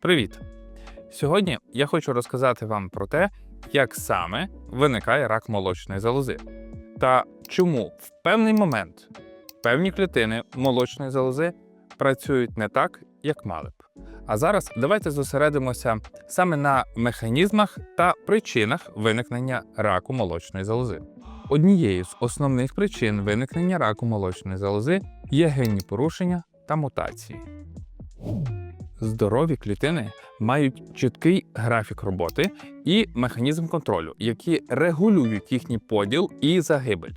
Привіт! Сьогодні я хочу розказати вам про те, як саме виникає рак молочної залози та чому в певний момент певні клітини молочної залози працюють не так, як мали б. А зараз давайте зосередимося саме на механізмах та причинах виникнення раку молочної залози. Однією з основних причин виникнення раку молочної залози є генні порушення та мутації. Здорові клітини мають чіткий графік роботи і механізм контролю, які регулюють їхній поділ і загибель.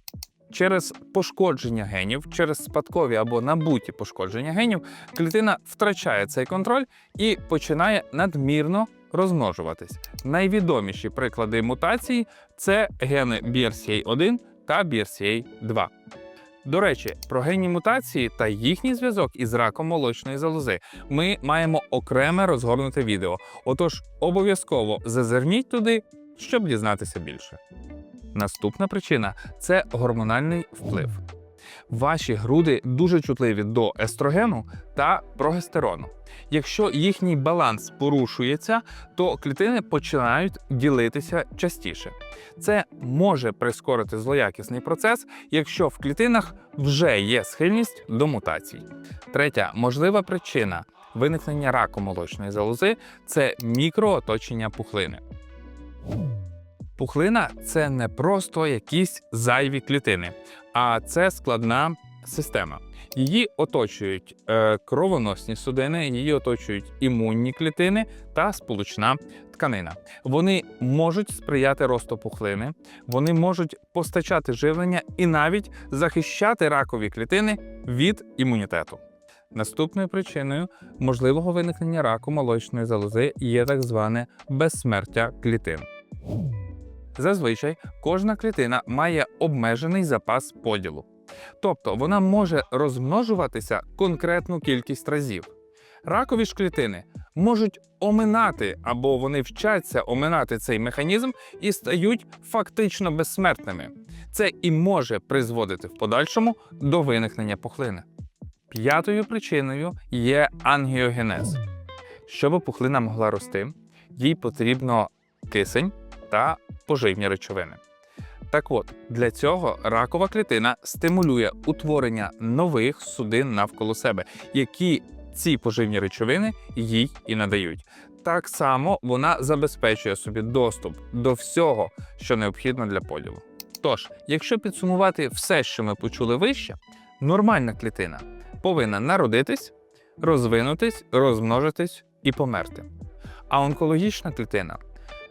Через пошкодження генів, через спадкові або набуті пошкодження генів, клітина втрачає цей контроль і починає надмірно розмножуватись. Найвідоміші приклади мутацій це гени BRCA1 та BRCA2. До речі, про генні мутації та їхній зв'язок із раком молочної залози ми маємо окреме розгорнуте відео. Отож, обов'язково зазирніть туди, щоб дізнатися більше. Наступна причина це гормональний вплив. Ваші груди дуже чутливі до естрогену та прогестерону. Якщо їхній баланс порушується, то клітини починають ділитися частіше. Це може прискорити злоякісний процес, якщо в клітинах вже є схильність до мутацій. Третя можлива причина виникнення раку молочної залози це мікрооточення пухлини. Пухлина це не просто якісь зайві клітини, а це складна система. Її оточують е, кровоносні судини, її оточують імунні клітини та сполучна тканина. Вони можуть сприяти росту пухлини, вони можуть постачати живлення і навіть захищати ракові клітини від імунітету. Наступною причиною можливого виникнення раку молочної залози є так зване безсмертя клітин. Зазвичай кожна клітина має обмежений запас поділу. Тобто вона може розмножуватися конкретну кількість разів. Ракові ж клітини можуть оминати або вони вчаться оминати цей механізм і стають фактично безсмертними. Це і може призводити в подальшому до виникнення пухлини. П'ятою причиною є ангіогенез. Щоб пухлина могла рости, їй потрібно кисень та поживні речовини. Так от, для цього ракова клітина стимулює утворення нових судин навколо себе, які ці поживні речовини їй і надають. Так само вона забезпечує собі доступ до всього, що необхідно для поділу. Тож, якщо підсумувати все, що ми почули вище, нормальна клітина повинна народитись, розвинутись, розмножитись і померти. А онкологічна клітина,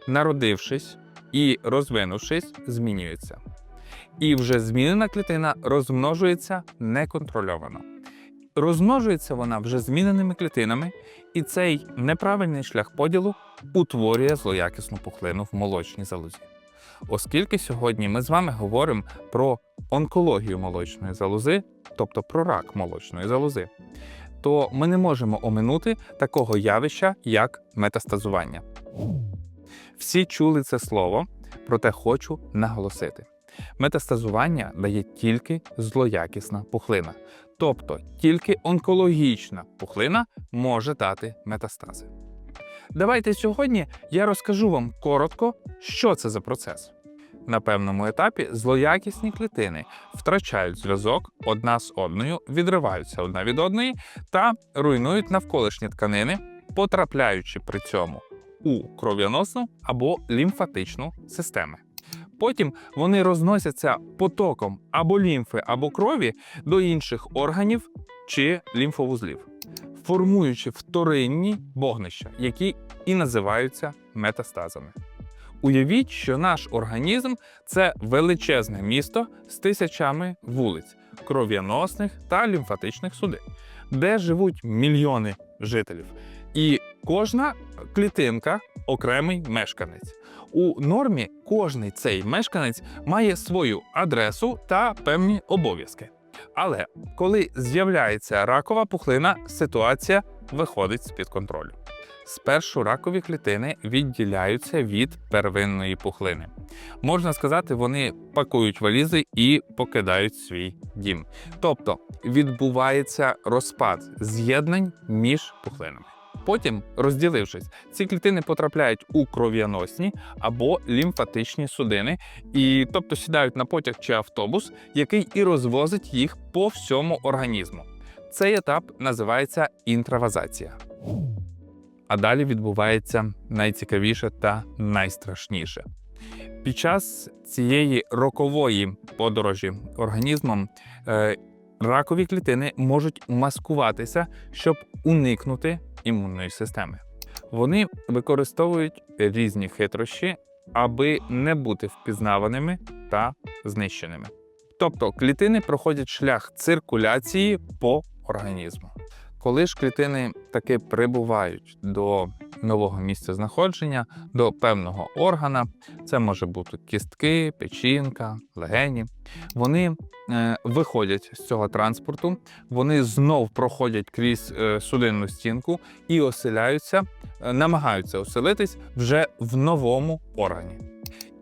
народившись, і розвинувшись, змінюється. І вже змінена клітина розмножується неконтрольовано. Розмножується вона вже зміненими клітинами, і цей неправильний шлях поділу утворює злоякісну пухлину в молочній залозі. Оскільки сьогодні ми з вами говоримо про онкологію молочної залози, тобто про рак молочної залози, то ми не можемо оминути такого явища, як метастазування. Всі чули це слово, проте хочу наголосити: метастазування дає тільки злоякісна пухлина, тобто тільки онкологічна пухлина може дати метастази. Давайте сьогодні я розкажу вам коротко, що це за процес. На певному етапі злоякісні клітини втрачають зв'язок одна з одною, відриваються одна від одної та руйнують навколишні тканини, потрапляючи при цьому у кров'яносну або лімфатичну системи. Потім вони розносяться потоком або лімфи, або крові до інших органів чи лімфовузлів, формуючи вторинні вогнища, які і називаються метастазами. Уявіть, що наш організм це величезне місто з тисячами вулиць, кров'яносних та лімфатичних судин, де живуть мільйони жителів. І кожна клітинка окремий мешканець. У нормі кожний цей мешканець має свою адресу та певні обов'язки. Але коли з'являється ракова пухлина, ситуація виходить з-під контролю. Спершу ракові клітини відділяються від первинної пухлини. Можна сказати, вони пакують валізи і покидають свій дім. Тобто відбувається розпад з'єднань між пухлинами. Потім, розділившись, ці клітини потрапляють у кров'яносні або лімфатичні судини, і тобто сідають на потяг чи автобус, який і розвозить їх по всьому організму. Цей етап називається інтравазація. А далі відбувається найцікавіше та найстрашніше. Під час цієї рокової подорожі організмом е, ракові клітини можуть маскуватися, щоб уникнути імунної системи. Вони використовують різні хитрощі, аби не бути впізнаваними та знищеними. Тобто клітини проходять шлях циркуляції по організму. Коли ж клітини таки прибувають до нового місця знаходження, до певного органа, це може бути кістки, печінка, легені. Вони е, виходять з цього транспорту, вони знов проходять крізь е, судинну стінку і оселяються, е, намагаються оселитись вже в новому органі.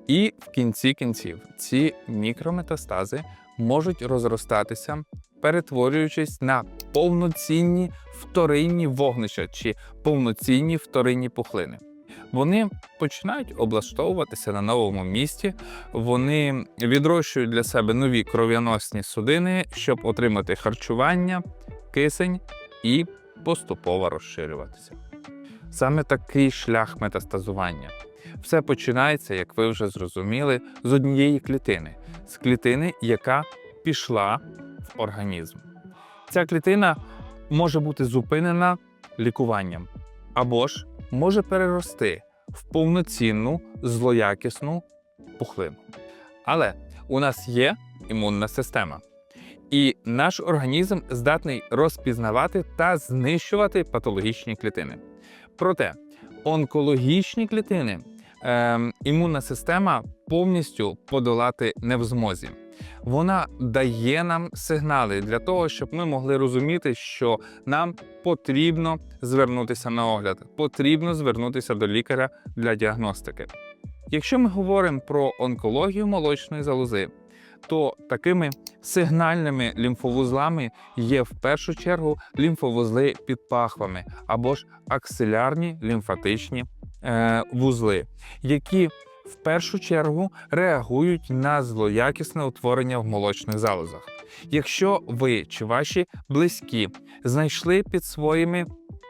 І в кінці кінців ці мікрометастази можуть розростатися, перетворюючись на повноцінні вторинні вогнища чи повноцінні вторинні пухлини. Вони починають облаштовуватися на новому місці, вони відрощують для себе нові кров'яносні судини, щоб отримати харчування, кисень і поступово розширюватися. Саме такий шлях метастазування. Все починається, як ви вже зрозуміли, з однієї клітини, з клітини, яка пішла організм. Ця клітина може бути зупинена лікуванням або ж може перерости в повноцінну злоякісну пухлину. Але у нас є імунна система, і наш організм здатний розпізнавати та знищувати патологічні клітини. Проте онкологічні клітини е, імунна система повністю подолати не в змозі. Вона дає нам сигнали для того, щоб ми могли розуміти, що нам потрібно звернутися на огляд, потрібно звернутися до лікаря для діагностики. Якщо ми говоримо про онкологію молочної залози, то такими сигнальними лімфовузлами є в першу чергу лімфовузли під пахвами або ж аксилярні лімфатичні е, вузли, які в першу чергу реагують на злоякісне утворення в молочних залозах. Якщо ви чи ваші близькі знайшли під своїми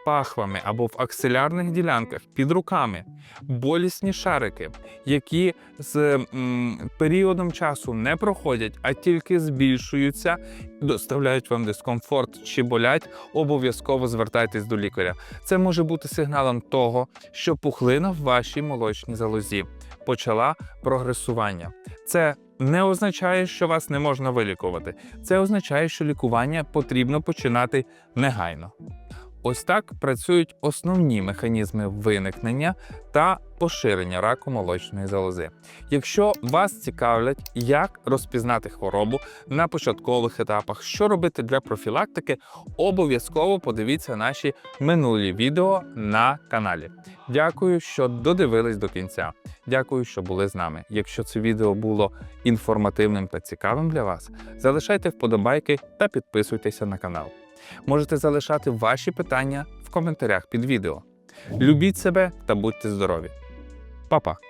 пахвами або в аксилярних ділянках під руками болісні шарики, які з м, періодом часу не проходять, а тільки збільшуються, доставляють вам дискомфорт чи болять, обов'язково звертайтесь до лікаря. Це може бути сигналом того, що пухлина в вашій молочній залозі почала прогресування. Це не означає, що вас не можна вилікувати. Це означає, що лікування потрібно починати негайно. Ось так працюють основні механізми виникнення та поширення раку молочної залози. Якщо вас цікавлять, як розпізнати хворобу на початкових етапах, що робити для профілактики, обов'язково подивіться наші минулі відео на каналі. Дякую, що додивились до кінця. Дякую, що були з нами. Якщо це відео було інформативним та цікавим для вас, залишайте вподобайки та підписуйтеся на канал. Можете залишати ваші питання в коментарях під відео. Любіть себе та будьте здорові. Па-па!